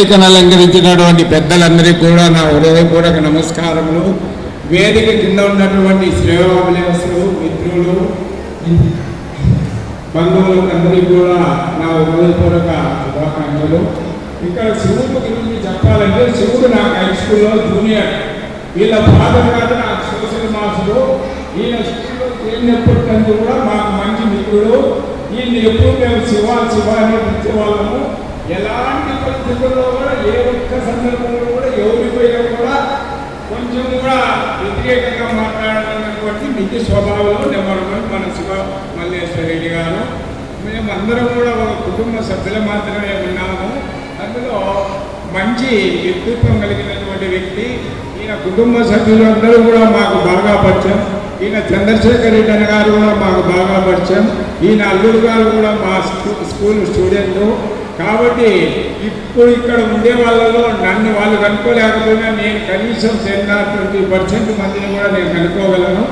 వేదికను అలంకరించినటువంటి పెద్దలందరికీ కూడా నా హృదయపూర్వక నమస్కారములు. వేదిక కింద ఉన్నటువంటి శ్రేయోభిలాసులు మిత్రులు బంధువులందరికీ కూడా నా హృదయపూర్వక శుభాకాంక్షలు. ఇక్కడ శివుడు గురించి చెప్పాలంటే శివుడు నాకు హై స్కూల్లో జూనియర్ వీళ్ళ ఫాదర్ గారు నాకు సోషల్ మాస్టరు ఈయన స్కూల్లో చేరినప్పటి నుంచి కూడా మాకు మంచి మిత్రుడు. ఈయన ఎప్పుడు మేము శివ శివ అని పిలిచేవాళ్ళము. ఎలాంటి పరిస్థితుల్లో కూడా ఏ ఒక్క సందర్భంలో కూడా ఎవరిపోయినా కూడా కొంచెం కూడా వ్యతిరేకంగా మాట్లాడాలన్నటువంటి నిజ స్వభావంలో నెంబర్ వన్ మన శివ మల్లేశ్వర రెడ్డి గారు మేమందరం కూడా ఒక కుటుంబ సభ్యులు మాత్రమే ఉన్నాము. అందులో మంచి వ్యక్తిత్వం కలిగినటువంటి వ్యక్తి ఈయన కుటుంబ సభ్యులందరూ కూడా మాకు బాగా పరిచయం. ఈయన చంద్రశేఖర్ రెడ్డి గారు కూడా మాకు బాగా పరిచయం. ఈయన అల్లుడు గారు కూడా మా స్కూల్ స్టూడెంట్. కాబట్టి ఇప్పుడు ఇక్కడ ఉండే వాళ్ళలో నన్ను వాళ్ళు కనుక్కోలేకపోయినా నేను కనీసం టెన్ ఆర్ ట్వంటీ పర్సెంట్ మందిని కూడా నేను కనుక్కోగలను.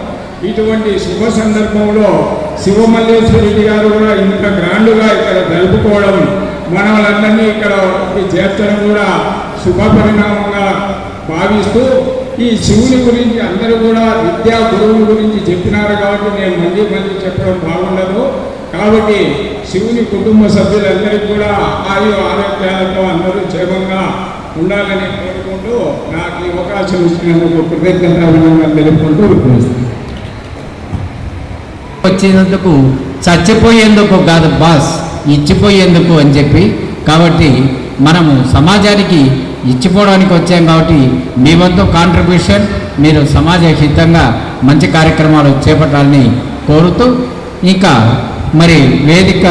ఇటువంటి శుభ సందర్భంలో శివమల్లేశ్వరరెడ్డి గారు కూడా ఇంత గ్రాండ్గా ఇక్కడ జరుపుకోవడం మనవలందరినీ ఇక్కడ చేర్చడం కూడా శుభ పరిణామంగా భావిస్తూ ఈ శివుని గురించి అందరూ కూడా విద్యా గురువుల గురించి చెప్పినారు కాబట్టి నేను మళ్ళీ మళ్ళీ చెప్పడం బాగుండదు. కాబట్టి శివుని కుటుంబ సభ్యులందరికీ కూడా ఆయు ఆరోగ్యాలతో అందరూ క్షేమంగా ఉండాలని కోరుకుంటూ నాకు ఈ అవకాశం ఇచ్చినందుకు కృతజ్ఞతలు తెలుపుకుంటూ వచ్చినందుకు చచ్చిపోయేందుకు కాదు బాస్ ఇచ్చిపోయేందుకు అని చెప్పి కాబట్టి మనము సమాజానికి ఇచ్చిపోవడానికి వచ్చాం కాబట్టి మీ వంతు కాంట్రిబ్యూషన్ మీరు సమాజ హితంగా మంచి కార్యక్రమాలు చేపట్టాలని కోరుతూ ఇంకా మరి వేదిక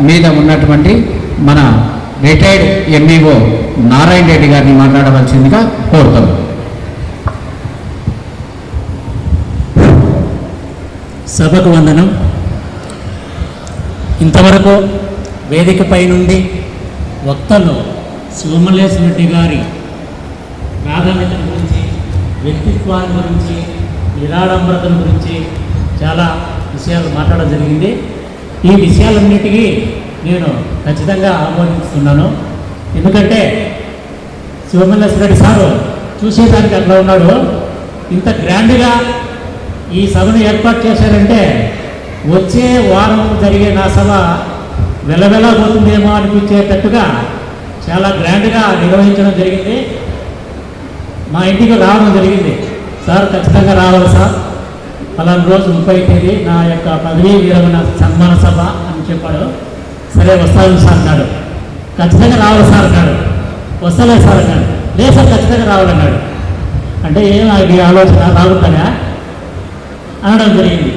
మీద ఉన్నటువంటి మన రిటైర్డ్ ఎంఈఓ నారాయణ రెడ్డి గారిని మాట్లాడవలసిందిగా కోరుతాం. సభకు వందనం. ఇంతవరకు వేదికపై నుండి వక్తలు శివమల్లేశ్వర రెడ్డి గారి ప్రాధాన్యత గురించి వ్యక్తిత్వాన్ని గురించి నిరాడంబరతను గురించి చాలా విషయాలు మాట్లాడడం జరిగింది. ఈ విషయాలన్నిటికీ నేను ఖచ్చితంగా ఆమోదిస్తున్నాను ఎందుకంటే శివమల్లేశ్వర రెడ్డి సారు చూసేదానికి అట్లా ఉన్నాడు. ఇంత గ్రాండ్గా ఈ సభను ఏర్పాటు చేశారంటే వచ్చే వారం జరిగే నా సభ వెలవెలబోతుందేమో అనిపించేటట్టుగా చాలా గ్రాండ్గా నిర్వహించడం జరిగింది. మా ఇంటికి రావడం జరిగింది. సార్ ఖచ్చితంగా రావాలి సార్. పలానా రోజు ముప్పై తేదీ నా యొక్క పదవీ విరమణ సన్మాన సభ అని చెప్పాడు. సరే వస్తాను సార్ అన్నాడు. ఖచ్చితంగా రావాలి సార్ అన్నాడు. వస్తలే సార్ అన్నాడు. లేదు సార్ ఖచ్చితంగా రావాలన్నాడు అంటే ఏం ఈ ఆలోచన రాగుతానా అనడం జరిగింది.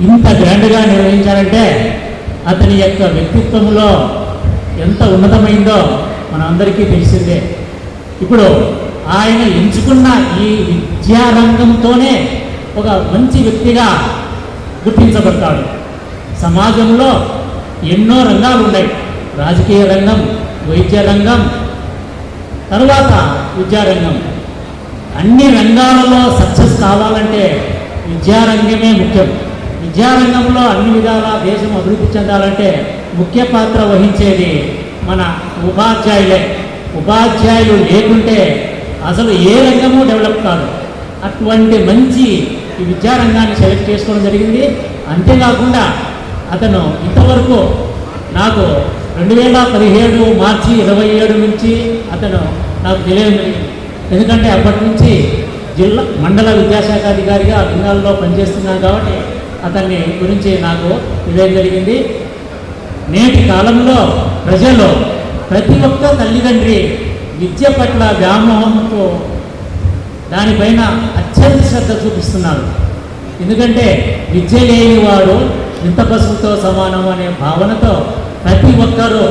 ఇంత గ్రాండ్గా నిర్వహించారంటే అతని యొక్క వ్యక్తిత్వంలో ఎంత ఉన్నతమైందో మన అందరికీ తెలిసిందే. ఇప్పుడు ఆయన ఎంచుకున్న ఈ విద్యారంగంతోనే ఒక మంచి వ్యక్తిగా గుర్తించబడతాడు. సమాజంలో ఎన్నో రంగాలు ఉన్నాయి. రాజకీయ రంగం వైద్య రంగం తర్వాత విద్యారంగం అన్ని రంగాలలో సక్సెస్ కావాలంటే విద్యారంగమే ముఖ్యం. విద్యారంగంలో అన్ని విధాల దేశం అభివృద్ధి చెందాలంటే ముఖ్య పాత్ర వహించేది మన ఉపాధ్యాయులే. ఉపాధ్యాయులు లేకుంటే అసలు ఏ రంగము డెవలప్ కాదు. అటువంటి మంచి ఈ విద్యారంగాన్ని సెలెక్ట్ చేసుకోవడం జరిగింది. అంతేకాకుండా అతను ఇంతవరకు నాకు రెండు వేల పదిహేడు మార్చి ఇరవై ఏడు నుంచి అతను నాకు తెలియదు ఎందుకంటే అప్పటి నుంచి జిల్లా మండల విద్యాశాఖ అధికారిగా జిల్లాల్లో పనిచేస్తున్నాను కాబట్టి అతన్ని గురించి నాకు తెలియడం జరిగింది. నేటి కాలంలో ప్రజలు ప్రతి ఒక్క తల్లిదండ్రి విద్య పట్ల వ్యామోహంతో దానిపైన అత్యంత శ్రద్ధ చూపిస్తున్నారు ఎందుకంటే విద్య లేనివాడు ఇంత పశువుతో సమానం అనే భావనతో ప్రతి ఒక్కరూ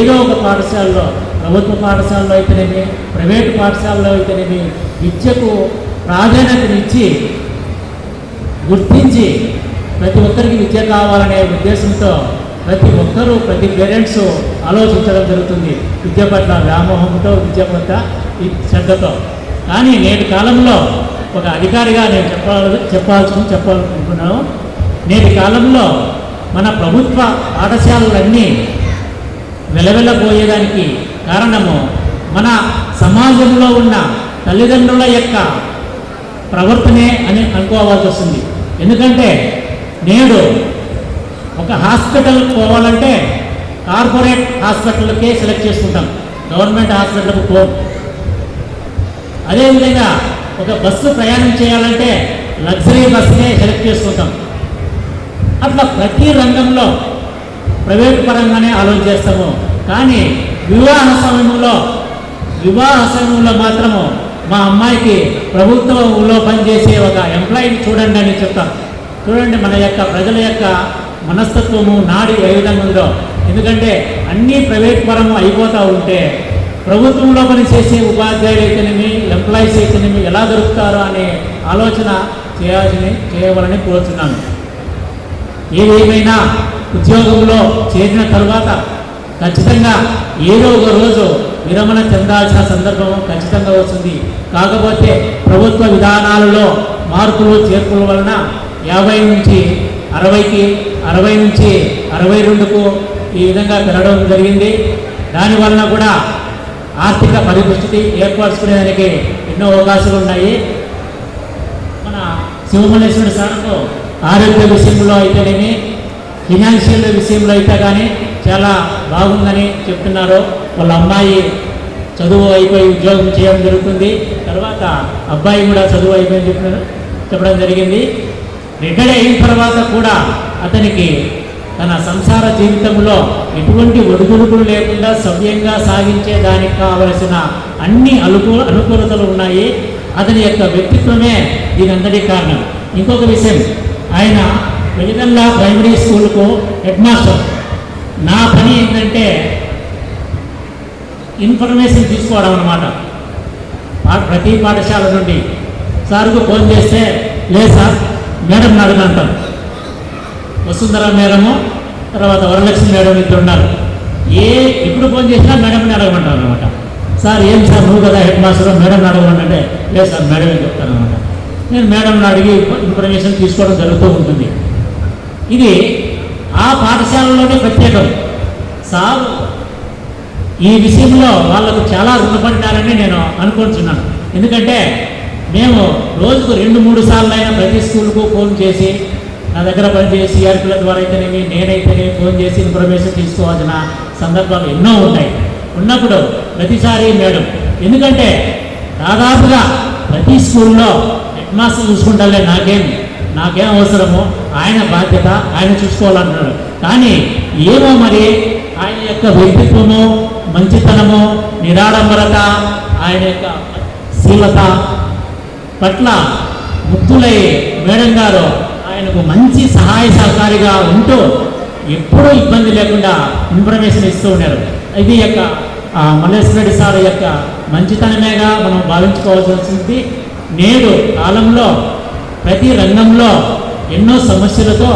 ఏదో ఒక పాఠశాలలో ప్రభుత్వ పాఠశాలలో అయితేనేమి ప్రైవేటు పాఠశాలలో అయితేనేమి విద్యకు ప్రాధాన్యతనిచ్చి గుర్తించి ప్రతి ఒక్కరికి విద్య కావాలనే ఉద్దేశంతో ప్రతి ఒక్కరూ ప్రతి పేరెంట్స్ ఆలోచించడం జరుగుతుంది. విద్య పట్ల వ్యామోహంతో విద్య పట్ల శ్రద్ధతో. కానీ నేటి కాలంలో ఒక అధికారిగా నేను చెప్పాలి చెప్పాల్సి చెప్పాలనుకుంటున్నాను. నేటి కాలంలో మన ప్రభుత్వ పాఠశాలలన్నీ వెలవెలబోయేదానికి కారణము మన సమాజంలో ఉన్న తల్లిదండ్రుల యొక్క ప్రవర్తనే అని అనుకోవాల్సి వస్తుంది. ఎందుకంటే నేడు ఒక హాస్పిటల్ పోవాలంటే కార్పొరేట్ హాస్పిటల్కే సెలెక్ట్ చేసుకుంటాం. గవర్నమెంట్ హాస్పిటల్కి పో. అదేవిధంగా ఒక బస్సు ప్రయాణం చేయాలంటే లగ్జరీ బస్సునే సెలెక్ట్ చేసుకుంటాం. అట్లా ప్రతి రంగంలో ప్రైవేట్ పరంగానే ఆలోచన చేస్తాము. కానీ వివాహ సమయంలో వివాహ సమయంలో మాత్రము మా అమ్మాయికి ప్రభుత్వంలో పనిచేసే ఒక ఎంప్లాయీని చూడండి అని చెప్తాం. చూడండి మన యొక్క ప్రజల యొక్క మనస్తత్వము నాడి ఏ విధంగా ఉందో. ఎందుకంటే అన్నీ ప్రైవేట్ పరము అయిపోతూ ఉంటే ప్రభుత్వంలో పనిచేసే ఉపాధ్యాయులు అయితేనేమి ఎంప్లాయీస్ అయితేనేమి ఎలా దొరుకుతారో అనే ఆలోచన చేయాల్సిన చేయవాలని కోరుతున్నాను ఏదేమైనా ఉద్యోగంలో చేరిన తర్వాత ఖచ్చితంగా ఏదో ఒక రోజు విరమణ చెందాల్సిన సందర్భం ఖచ్చితంగా వస్తుంది. కాకపోతే ప్రభుత్వ విధానాలలో మార్పులు చేర్పుల వలన యాభై నుంచి అరవైకి అరవై నుంచి అరవై రెండుకు ఈ విధంగా పెరగడం జరిగింది. దానివలన కూడా ఆర్థిక పరిస్థితి ఏర్పరచుకునేదానికి ఎన్నో అవకాశాలు ఉన్నాయి. మన శివమల్లేశ్వరుడు సార్కు ఆరోగ్య విషయంలో అయితేనేమి ఫినాన్షియల్ విషయంలో అయితే కానీ చాలా బాగుందని చెప్తున్నారు. వాళ్ళ అమ్మాయి చదువు అయిపోయి ఉద్యోగం చేయడం జరుగుతుంది. తర్వాత అబ్బాయి కూడా చదువు అయిపోయి చెప్పడం జరిగింది. రిటైర్ అయిన తర్వాత కూడా అతనికి తన సంసార జీవితంలో ఎటువంటి ఒడిదుడుకులు లేకుండా సవ్యంగా సాగించే దానికి కావలసిన అన్ని అనుకూ అనుకూలతలు ఉన్నాయి. అతని యొక్క వ్యక్తిత్వమే దీని కారణం. ఇంకొక విషయం ఆయన వెలిగల్లా ప్రైమరీ స్కూల్కు హెడ్ మాస్టర్. నా పని ఏంటంటే ఇన్ఫర్మేషన్ తీసుకోవడం అనమాట ప్రతి పాఠశాల నుండి. సార్కు ఫోన్ చేస్తే లేదు సార్ మేడం అడుగుంటాం వసుంధర మేడము తర్వాత వరలక్ష్మి మేడం ఇద్దరు ఉన్నారు. ఏ ఎప్పుడు ఫోన్ చేసినా మేడంని అడగమంటారు అనమాట సార్ ఏం సార్ నువ్వు కదా హెడ్ మాస్టర్ మేడం అడగమంటే లేదు సార్ మేడమే చెప్తాను అనమాట నేను మేడంని అడిగి ఇన్ఫర్మేషన్ తీసుకోవడం జరుగుతూ ఉంటుంది. ఇది ఆ పాఠశాలలోనే ప్రత్యేకం. సార్ ఈ విషయంలో వాళ్ళకు చాలా రుణపడ్డారని నేను అనుకుంటున్నాను. ఎందుకంటే మేము రోజుకు రెండు మూడు సార్లు అయినా ప్రతి స్కూల్కు ఫోన్ చేసి నా దగ్గర పనిచేసి సిఆర్పీల ద్వారా అయితేనేమి నేనైతేనే ఫోన్ చేసి ఇన్ఫర్మేషన్ తీసుకోవాల్సిన సందర్భాలు ఎన్నో ఉన్నాయి. ఉన్నప్పుడు ప్రతిసారి మేడం ఎందుకంటే దాదాపుగా ప్రతి స్కూల్లో హెడ్ మాస్టర్ చూసుకుంటాలే నాకేం నాకేం అవసరమో ఆయన బాధ్యత ఆయన చూసుకోవాలంటున్నాడు కానీ ఏమో మరి ఆయన యొక్క వ్యక్తిత్వము మంచితనము నిరాడంబరత ఆయన యొక్క శీలత పట్ల ముక్తులై మేడం గారు ఆయనకు మంచి సహాయ సహకారిగా ఉంటూ ఎప్పుడూ ఇబ్బంది లేకుండా ఇన్ఫర్మేషన్ ఇస్తూ ఉన్నారు. ఇది యొక్క మల్లేశ్వర రెడ్డి సార్ యొక్క మంచితనమేగా మనం భావించుకోవాల్సి వచ్చింది నేడు కాలంలో ప్రతి రంగంలో ఎన్నో సమస్యలతో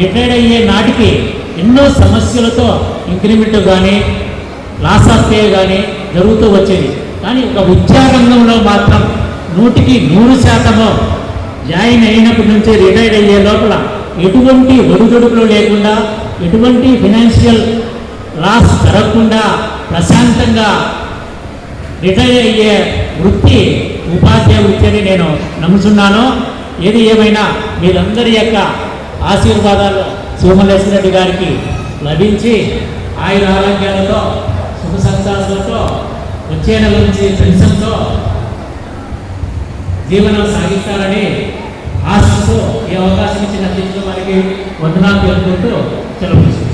రిటైర్డ్ అయ్యే నాటికి ఎన్నో సమస్యలతో ఇంక్రిమెంట్ కానీ లాస్ ఆఫ్ పే కానీ జరుగుతూ వచ్చేది. కానీ ఒక విద్యారంగంలో మాత్రం నూటికి నూరు శాతము జాయిన్ అయినప్పటి నుంచి రిటైర్ అయ్యే లోపల ఎటువంటి ఒడిదుడుకులు లేకుండా ఎటువంటి ఫినాన్షియల్ లాస్ జరగకుండా ప్రశాంతంగా రిటైర్ అయ్యే వృత్తి ఉపాధ్యాయ వృత్తి అని నేను నమ్ముతున్నాను. ఏది ఏమైనా మీరందరి యొక్క ఆశీర్వాదాలు సోమలేశ్వర రెడ్డి గారికి లభించి ఆయన ఆరోగ్యాలతో శుభ సంతాసాలతో వచ్చే నెల నుంచి పెన్షన్తో జీవనం సాగిస్తారని ఆశతో ఈ అవకాశం ఇచ్చిన అధ్యక్షులు మనకి వందనాలు తెలుపుకుంటూ సెలవు